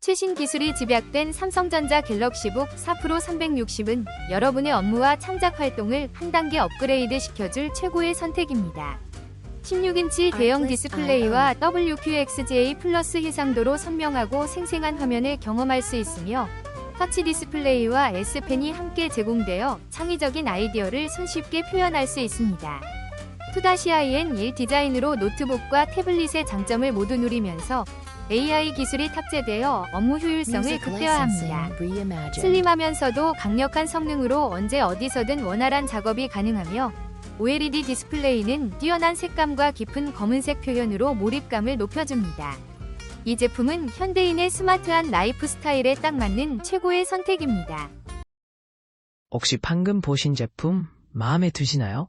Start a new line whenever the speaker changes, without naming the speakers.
최신 기술이 집약된 삼성전자 갤럭시 북 4 프로 360은 여러분의 업무와 창작 활동을 한 단계 업그레이드 시켜줄 최고의 선택입니다. 16인치 대형 디스플레이와 WQXGA 플러스 해상도로 선명하고 생생한 화면을 경험할 수 있으며 터치 디스플레이와 S펜이 함께 제공되어 창의적인 아이디어를 손쉽게 표현할 수 있습니다. 2-IN1 디자인으로 노트북과 태블릿의 장점을 모두 누리면서 AI 기술이 탑재되어 업무 효율성을 극대화합니다. 슬림하면서도 강력한 성능으로 언제 어디서든 원활한 작업이 가능하며 OLED 디스플레이는 뛰어난 색감과 깊은 검은색 표현으로 몰입감을 높여줍니다. 이 제품은 현대인의 스마트한 라이프 스타일에 딱 맞는 최고의 선택입니다.
혹시 방금 보신 제품 마음에 드시나요?